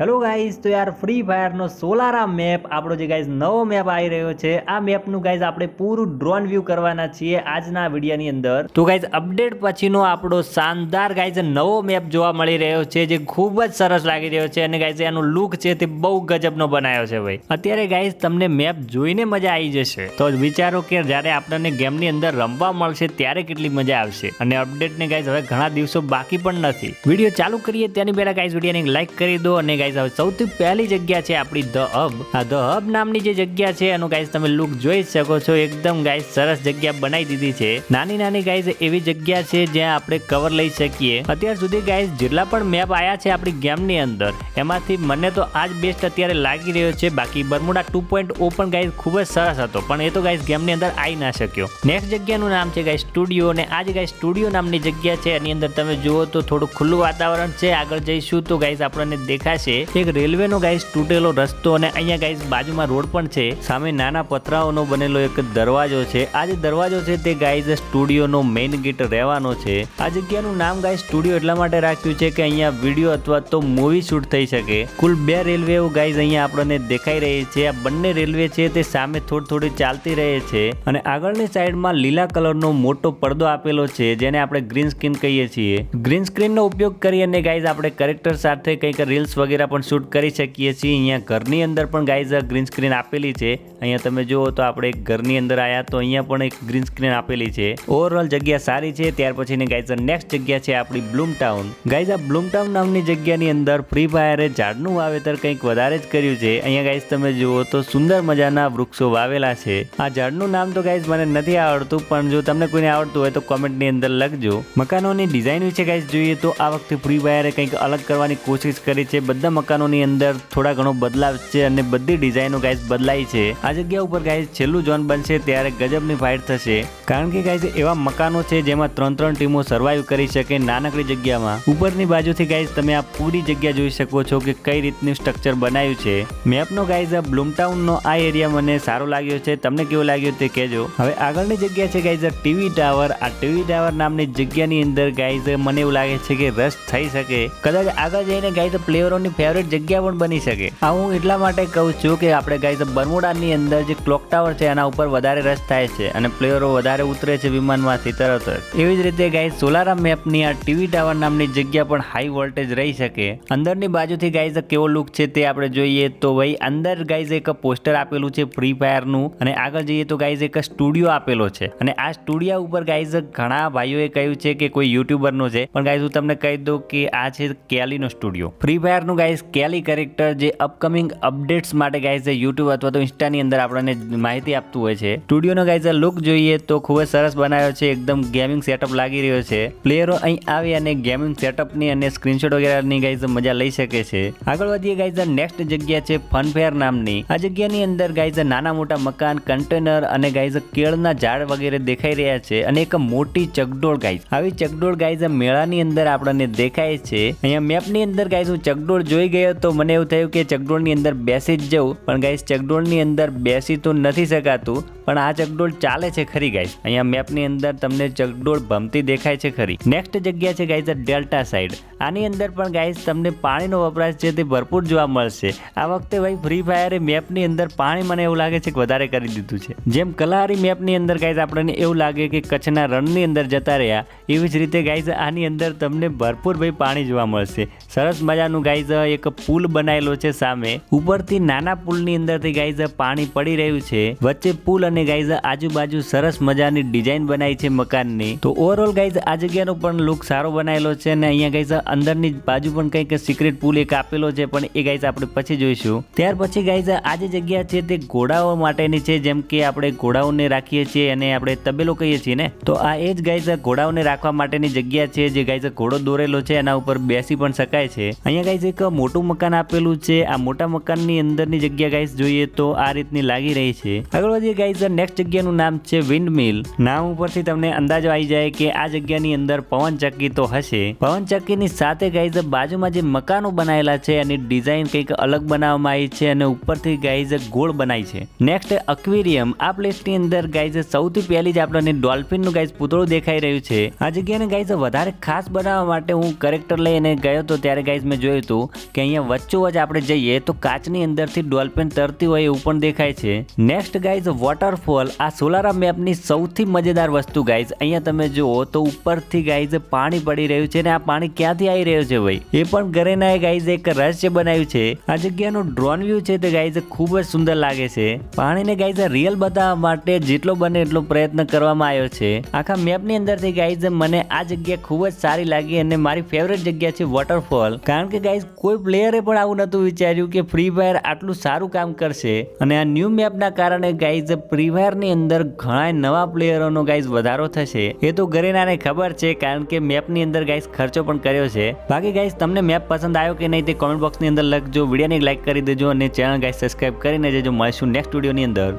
Hello guys તો યાર free ફાયરનો Solara map આપણો જે ગાઈઝ નવો મેપ આવી રહ્યો છે, આ મેપનું ગાઈઝ આપણે પૂરું ડ્રોન વ્યૂ કરવાના છીએ આજના વિડીયોની અંદર. તો ગાઈઝ અપડેટ પછીનો આપણો શાનદાર ગાઈઝ નવો મેપ જોવા મળી રહ્યો છે, જે ખૂબ જ સરસ લાગી રહ્યો છે, અને ગાઈઝ એનો લુક છે તે બહુ ગજબનો બનાવ્યો છે ભાઈ. અત્યારે ગાઈઝ તમને મેપ જોઈને મજા આવી જશે. તો વિચારો કે જ્યારે આપણને ગેમની અંદર રમવા મળશે, ત્યારે કેટલી મજા આવશે. અને અપડેટને ગાઈઝ હવે ઘણા દિવસો બાકી પણ નથી. વીડિયો ચાલુ કરીએ, તેની પહેલા ગાઈઝ વિડીયોને લાઈક કરી દો, અને ગાઈઝ હવે સૌથી પહેલી જગ્યા છે આપણી ધ હબ આ ધ હબ નામની જે જગ્યા છે, એનું ગાઈઝ તમે લુક જોઈ શકો છો. એકદમ ગાઈઝ સરસ જગ્યા બનાવી દીધી છે. નાની નાની ગાઈઝ એવી જગ્યા છે જ્યાં આપણે કવર લઈ શકીએ. અત્યાર સુધી ગાઈઝ જેટલા પણ મેપ આવ્યા છે આપણી ગેમની અંદર, એમાંથી મને તો આજ બેસ્ટ અત્યારે લાગી રહ્યો છે. બાકી બરમુડા ટુ પોઈન્ટ ઓ પણ ગાઈઝ ખૂબ જ સરસ હતો. પણ એ તો ગાઈઝ ગેમની અંદર આવી ના શક્યો. નેક્સ્ટ જગ્યાનું નામ છે ગાઈઝ સ્ટુડિયો અને આ જે ગાઈઝ સ્ટુડિયો નામની જગ્યા છે. એની અંદર તમે જુઓ તો થોડું ખુલ્લું વાતાવરણ છે. આગળ જઈશું તો ગાઈઝ આપણને દેખાશે. એક રેલવેનો ગાઈસ તૂટેલો રસ્તો અને અહીંયા ગાઈઝ બાજુમાં રોડ પણ છે. સામે નાના પતરાઓનો બનેલો એક દરવાજો છે. આ જે દરવાજો છે તે ગાઈઝ સ્ટુડિયોનો મેઇન ગેટ રહેવાનો છે. આ જગ્યાનું નામ ગાઈઝ સ્ટુડિયો એટલા માટે રાખ્યું છે કે અહીંયા વીડિયો અથવા તો મૂવી શૂટ થઈ શકે. કુલ બે રેલવે ગાઈઝ અહીંયા આપણને દેખાઈ રહી છે. આ બંને રેલવે છે તે સામે થોડી થોડી ચાલતી રહે છે. અને આગળની સાઈડમાં લીલા કલરનો મોટો પડદો આપેલો છે, જેને આપણે ગ્રીન સ્ક્રીન કહીએ છીએ. ગ્રીન સ્ક્રીનનો ઉપયોગ કરી અને ગાઈઝ આપણે કેરેક્ટર સાથે કંઈક રીલ્સ વગેરે પણ શૂટ કરી શકીએ છીએ. અહીંયા ઘરની અંદર પણ ગાઈઝ ગ્રીન સ્ક્રીન આપેલી છે. અહીંયા તમે જુઓ તો આપણે ઘરની અંદર આવ્યા તો અહીંયા પણ એક ગ્રીન સ્ક્રીન આપેલી છે. ઓવરઓલ જગ્યા સારી છે. ત્યાર પછી ગાઈઝ નેક્સ્ટ જગ્યા છે આપણી બ્લૂમ ટાઉન ગાઈઝ આ બ્લૂમ ટાઉન નામની જગ્યાની અંદર ફ્રી ફાયરે ઝાડનું વાવેતર કંઈક વધારે જ કર્યું છે. અહીંયા ગાઈઝ તમે જુઓ તો સુંદર મજાના વૃક્ષો વાવેલા છે. આ ઝાડનું નામ તો ગાઈઝ મને નથી આવડતું, પણ જો તમને કોઈને આવડતું હોય તો કોમેન્ટની અંદર લખજો. મકાનોની ડિઝાઇન વિશે ગાઈઝ જોઈએ તો આ વખતે ફ્રી ફાયરે કંઈક અલગ કરવાની કોશિશ કરી છે. બધા મકાનોની અંદર થોડા ઘણો બદલાવ છે અને બધી ડિઝાઇનો ગાઈઝ બદલાઈ છે. આ જગ્યા ઉપર ગાઈઝ છેલ્લું ઝોન બનશે ત્યારે ગજબની ફાઇટ થશે. કારણ કે ગાઈઝ એવા મકાનો છે જેમાં ત્રણ ત્રણ ટીમો સર્વાઈવ કરી શકે નાનકડી જગ્યામાં. ઉપરની બાજુથી ગાઈઝ તમે આ પૂરી જગ્યા જોઈ શકો છો કે કઈ રીતનું સ્ટ્રક્ચર બનાવ્યું છે. મેપનો ગાઈઝ આ બ્લૂમટાઉનનો આ એરિયા મને સારો લાગ્યો છે. તમને કેવો લાગ્યો તે કહેજો. હવે આગળની જગ્યા છે ગાઈઝ ટીવી ટાવર આ ટીવી ટાવર નામની જગ્યાની અંદર ગાઈઝ મને એવું લાગે છે કે રસ થઈ શકે. કદાચ આગળ જઈને ગાઈઝ પ્લેયરોની ફેવરેટ જગ્યા પણ બની શકે. આ હું એટલા માટે કહું છું કે આપણે ગાઈઝ બરમુડાની અંદર જે ક્લોક ટાવર છે, એના ઉપર વધારે રસ થાય છે અને પ્લેયરો વધારે ઉતરે છે વિમાનમાંથી તરત એવી જ રીતે ગાઈઝ સોલારા મેપની આ ટીવી ટાવર નામની જગ્યા પણ હાઈ વોલ્ટેજ રહી શકે. અંદરની બાજુથી ગાઈઝ કેવો લુક છે તે આપણે જોઈએ તો ભાઈ, અંદર ગાઈઝ એક પોસ્ટર આપેલું છે ફ્રી ફાયરનું અને આગળ જઈએ તો ગાઈઝ એક સ્ટુડિયો આપેલો છે. અને આ સ્ટુડિયો ઉપર ગાઈઝ ઘણા ભાઈઓએ કહ્યું છે કે કોઈ યુટ્યુબરનો છે. પણ ગાઈઝ હું તમને કહી દઉં કે આ છે કેલીનો સ્ટુડિયો ફ્રી ફાયરનું ગાઈઝ કેલી કેરેક્ટર જે અપકમિંગ અપડેટ્સ માટે ગાઈઝ યુટ્યુબ અથવા તો ઇન્સ્ટાની અંદર આપણને માહિતી આપતું હોય છે. સ્ટુડિયોનો ગાઈઝ લુક જોઈએ તો ખૂબ જ સરસ બનાવ્યો છે, એકદમ ગેમિંગ સેટઅપ લાગી રહ્યો છે. પ્લેયરો અહીં આવી અને ગેમિંગ સેટઅપની અને સ્ક્રીનશોટ વગેરેની ગાઈઝ મજા લઈ શકે છે. આગળ વધીએ ગાઈઝ નેક્સ્ટ જગ્યા છે ફનફેર નામની. આ જગ્યાની અંદર ગાઈઝ નાના મોટા મકાન કન્ટેનર અને ગાઈઝ કેળના ઝાડ વગેરે દેખાઈ રહ્યા છે અને એક મોટી ચકડોળ ગાઈઝ આવી ચકડોળ ગાઈઝ મેળાની અંદર આપણને દેખાય છે. અહીંયા મેપની અંદર ગાઈઝ હું ચકડોળ જોઈ ગયો તો મને એવું થયું કે ચકડોળની અંદર બેસી જ જવું. પણ ગાઈઝ ચકડોળની અંદર બેસી તો નથી શકાતું, પણ આ ચકડોળ ચાલે છે ખરી ગાઈઝ અહીંયા મેપની અંદર તમને ચકડોળ ભમતી દેખાય છે ખરી. નેક્સ્ટ જગ્યા છે ગાઈઝ ડેલ્ટા સાઈડ આની અંદર પણ ગાઈઝ તમને પાણીનો વપરાશ છે તે ભરપૂર જોવા મળશે. આ વખતે ભાઈ ફ્રી ફાયરે મેપની અંદર પાણી મને એવું લાગે છે કે વધારે કરી દીધું છે. જેમ કલાહારી મેપની અંદર ગાઈઝ આપણને એવું લાગે કે કચ્છના રણની અંદર જતા રહ્યા, એવી જ રીતે ગાઈઝ આની અંદર તમને ભરપૂર ભાઈ પાણી જોવા મળશે. સરસ મજાનું ગાઈઝ એક પુલ બનાવેલો છે સામે. ઉપરથી નાના પુલની અંદરથી ગાઈઝ પાણી પડી રહ્યું છે. વચ્ચે પુલ અને ગાઈઝ આજુબાજુ સરસ મજાની ડિઝાઇન બનાવી છે મકાનની. તો ઓવરઓલ ગાઈઝ આ જગ્યાનો પણ લુક સારો બનાવેલો છે અને અહીંયા ગાઈઝ અંદરની બાજુ પણ કંઈક સિક્રેટ પુલ એક આપેલો છે પણ એ ગાઈઝ આપણે પછી જોઈશું. ત્યાર પછી ગાઈઝ આ જે જગ્યા છે તે ઘોડાઓ માટેની છે જેમ કે આપણે ઘોડાઓને રાખીએ છીએ અને આપણે તબેલો કહીએ છીએ ને. તો આ એ જ ગાઈઝ ઘોડાઓને રાખવા માટેની જગ્યા છે જે ગાઈઝ ઘોડો દોરેલો છે એના ઉપર બેસી પણ શકાય છે. અહીંયા ગાઈઝ એક મોટું મકાન આપેલું છે. આ મોટા મકાનની અંદરની જગ્યા ગાઈસ જોઈએ તો આ રીતની લાગી રહી છે. આગળ વધીએ ગાઈસ નેક્સ્ટ જગ્યાનું નામ છે વિન્ડ મિલ નામ ઉપરથી તમને અંદાજો આવી જાય કે આ જગ્યાની અંદર પવનચક્કી તો હશે. પવનચક્કીની સાથે ગાઈઝ બાજુમાં જે મકાનો બનાવેલા છે એની ડિઝાઇન કંઈક અલગ બનાવવામાં આવી છે અને ઉપરથી ગાઈઝ ગોળ બનાવી છે. નેક્સ્ટ અક્વેરિયમ આ પ્લેસની અંદર ગાઈઝ સૌથી પહેલી જ આપણને ડોલ્ફિનનું ગાઈઝ પૂતળું દેખાઈ રહ્યું છે. આ જગ્યાને ગાઈઝ વધારે ખાસ બનાવવા માટે હું કરેક્ટર લઈને ગયો હતો ત્યારે ગાઈઝ મેં જોયું હતું કે અહીંયા વચ્ચોવચ આપણે જઈએ તો કાચની અંદરથી ડોલ્ફિન તરતી હોય એવું પણ દેખાય છે. નેક્સ્ટ ગાઈઝ વોટરફોલ આ સોલારા મેપની સૌથી મજેદાર વસ્તુ ગાઈઝ અહીંયા તમે જુઓ તો ઉપરથી ગાઈઝ પાણી પડી રહ્યું છે ને આ પાણી ક્યાંથી આવી રહ્યું છે ભાઈ? એ પણ ગરેનાએ ગાઈઝ એક રહસ્ય બનાવ્યું છે. આ જગ્યાનું ડ્રોન વ્યૂ છે તે ગાઈઝ ખૂબ જ સુંદર લાગે છે. પાણીને ગાઈઝ રિયલ બતાવવા માટે જેટલો બને એટલો પ્રયત્ન કરવામાં આવ્યો છે. આખા મેપની અંદરથી ગાઈઝ મને આ જગ્યા ખૂબ જ સારી લાગી અને મારી ફેવરેટ જગ્યા છે વોટરફોલ કારણ કે ગાઈઝ કોઈ પ્લેયરે પણ આવું નહોતું વિચાર્યું કે ફ્રી ફાયર આટલું સારું કામ કરશે. અને આ ન્યૂ મેપના કારણે ગાઈઝ ફ્રી ફાયરની અંદર ઘણા નવા પ્લેયરોનો ગાઈઝ વધારો થશે. એ તો ગરેનાને ખબર છે, કારણ કે મેપની અંદર ગાઈઝ ખર્ચો પણ કર્યો છે. બાકી ગાઈઝ તમને મેપ પસંદ આવ્યો કે નહીં તે કોમેન્ટ બોક્સની અંદર લખજો. વિડીયોને લાઈક કરી દેજો અને ચેનલ ગાઈઝ સબસ્ક્રાઈબ કરીને જજો. મળીશું નેક્સ્ટ વિડીયોની અંદર.